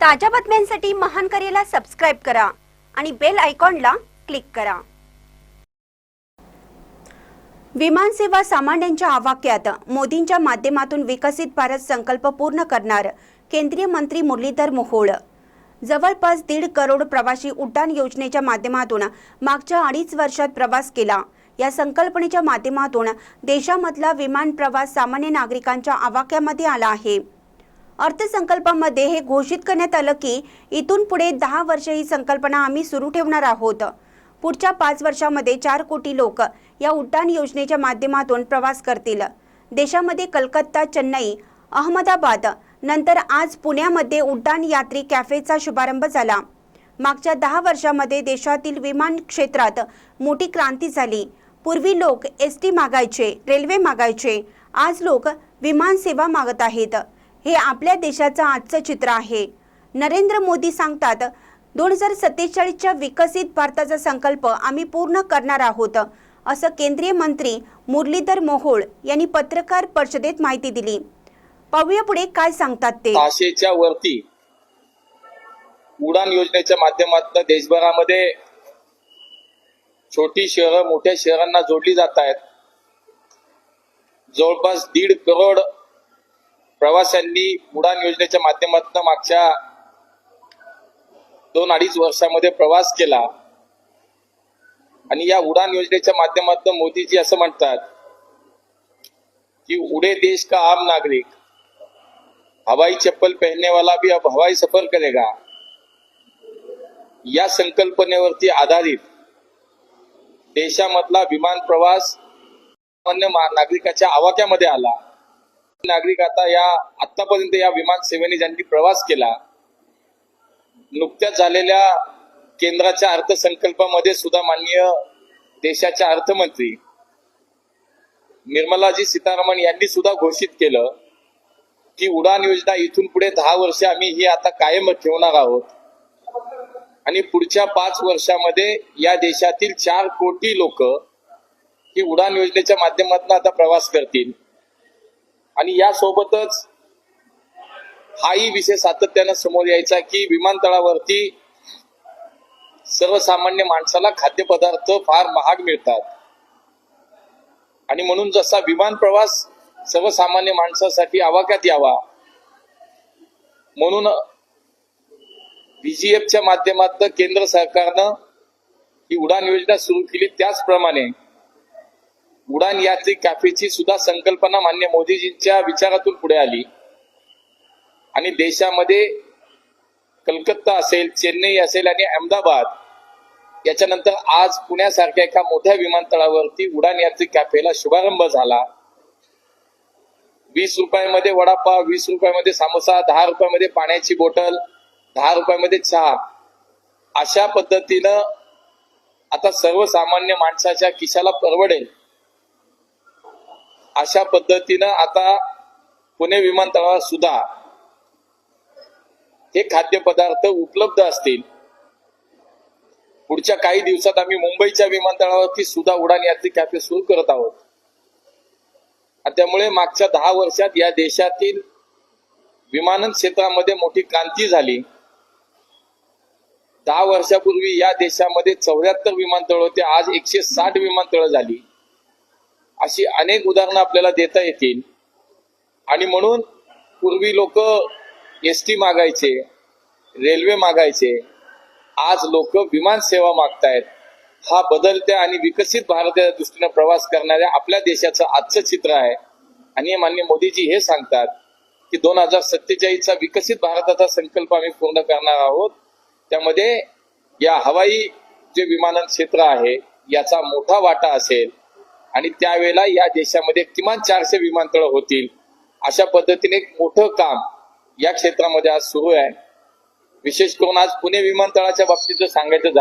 ताज्या बातम्यांसाठी महान करेला सबस्क्राईब करा आणि बेल आयकॉनला क्लिक करा. विमानसेवा सामान्यांच्या आवाक्यात मोदींच्या माध्यमातून विकसित भारत संकल्प पूर्ण करणार केंद्रीय मंत्री मुरलीधर मोहोळ. जवळपास दीड करोड प्रवासी उड्डाण योजनेच्या माध्यमातून मागच्या अडीच वर्षात प्रवास केला. या संकल्पनेच्या माध्यमातून देशामधला विमान प्रवास सामान्य नागरिकांच्या आवाक्यामध्ये आला आहे. अर्थसंकल्पामध्ये हे घोषित करण्यात आलं की इथून पुढे दहा वर्ष ही संकल्पना आम्ही सुरू ठेवणार आहोत. पुढच्या पाच वर्षामध्ये चार कोटी लोक या उड्डाण योजनेच्या माध्यमातून प्रवास करतील. देशामध्ये कलकत्ता चेन्नई अहमदाबाद नंतर आज पुण्यामध्ये उड्डाण यात्री कॅफेचा शुभारंभ झाला. मागच्या दहा वर्षामध्ये देशातील विमान क्षेत्रात मोठी क्रांती झाली. पूर्वी लोक एस टी मागायचे रेल्वे मागायचे आज लोक विमान सेवा मागत आहेत. हे आपल्या देशाचं आजचं चित्र आहे. नरेंद्र मोदी सांगतात दोन हजार सत्तेचाळीसच्या विकसित भारताचा संकल्प आम्ही पूर्ण करणार आहोत असं केंद्रीय मंत्री मुरलीधर मोहोळ यांनी पत्रकार परिषदेत माहिती दिली. पाहूया पुढे काय सांगतात ते. सहाशेच्या वरती उडान योजनेच्या माध्यमातून देशभरामध्ये छोटी शहरं मोठ्या शहरांना जोडली जात आहेत. जवळपास दीड करोड प्रवाशांनी उडान योजनेच्या माध्यमातून मागच्या दोन अडीच वर्षामध्ये प्रवास केला. आणि या उडान योजनेच्या माध्यमातून मोदीजी असं म्हणतात की उडे देश का आम नागरिक? हवाई चप्पल पहनने वाला भी अब हवाई सफर करेगा. या संकल्पनेवरती आधारित देशामधला विमान प्रवास सामान्य नागरिकाच्या आवाक्यामध्ये आला. नागरिक आता या आतापर्यंत या विमान सेवेने ज्यांनी प्रवास केला नुकत्याच झालेल्या केंद्राच्या अर्थसंकल्पामध्ये सुद्धा माननीय देशाच्या अर्थमंत्री निर्मलाजी सीतारामन यांनी सुद्धा घोषित केलं की उडान योजना इथून पुढे दहा वर्ष आम्ही ही आता कायम ठेवणार आहोत. आणि पुढच्या पाच वर्षामध्ये या देशातील चार कोटी लोक ही उडान योजनेच्या माध्यमातून आता प्रवास करतील. आणि यासोबतच हाही विषय सातत्यानं समोर यायचा की विमानतळावरती सर्वसामान्य माणसाला खाद्यपदार्थ फार महाग मिळतात. आणि म्हणून जसा विमान प्रवास सर्वसामान्य माणसासाठी आवाक्यात यावा म्हणून बीजीएफच्या माध्यमातून केंद्र सरकारनं ही उडान योजना सुरू केली त्याचप्रमाणे उडान यात्री कॅफेची सुद्धा संकल्पना मान्य मोदीजींच्या विचारातून पुढे आली. आणि देशामध्ये कलकत्ता असेल चेन्नई असेल आणि अहमदाबाद याच्यानंतर आज पुण्यासारख्या एका मोठ्या विमानतळावरती उडान यात्री कॅफेला शुभारंभ झाला. वीस रुपयामध्ये वडापाव वीस रुपयामध्ये सामोसा दहा रुपयामध्ये पाण्याची बॉटल दहा रुपयामध्ये चहा. अशा पद्धतीनं आता सर्वसामान्य माणसाच्या खिशाला परवडेल. अशा पद्धतीनं आता पुणे विमानतळावर सुद्धा हे खाद्यपदार्थ उपलब्ध असतील. पुढच्या काही दिवसात आम्ही मुंबईच्या विमानतळावरती सुद्धा उडान यात्री कॅफे सुरू करत आहोत. आणि त्यामुळे मागच्या दहा वर्षात या देशातील विमानन क्षेत्रामध्ये मोठी क्रांती झाली. दहा वर्षापूर्वी या देशामध्ये चौऱ्याहत्तर विमानतळ होते आज एकशे साठ विमानतळ झाली. अशी अनेक उदाहरणं आपल्याला देता येतील. आणि म्हणून पूर्वी लोक एस टी मागायचे रेल्वे मागायचे. आज लोक विमान सेवा मागतायत. हा बदलत्या आणि विकसित भारताच्या दृष्टीने प्रवास करणाऱ्या आपल्या देशाचं आजचं चित्र आहे. आणि मान्य मोदीजी हे सांगतात की दोन हजार सत्तेचाळीसचा विकसित भारताचा संकल्प आम्ही पूर्ण करणार आहोत. त्यामध्ये या हवाई जे विमानन क्षेत्र आहे याचा मोठा वाटा असेल. आणि त्यावेळेला या देशामध्ये किमान चारशे विमानतळ होतील. अशा पद्धतीने एक मोठं काम या क्षेत्रामध्ये आज सुरू आहे. विशेष करून आज पुणे विमानतळाच्या बाबतीत जर सांगायचं झालं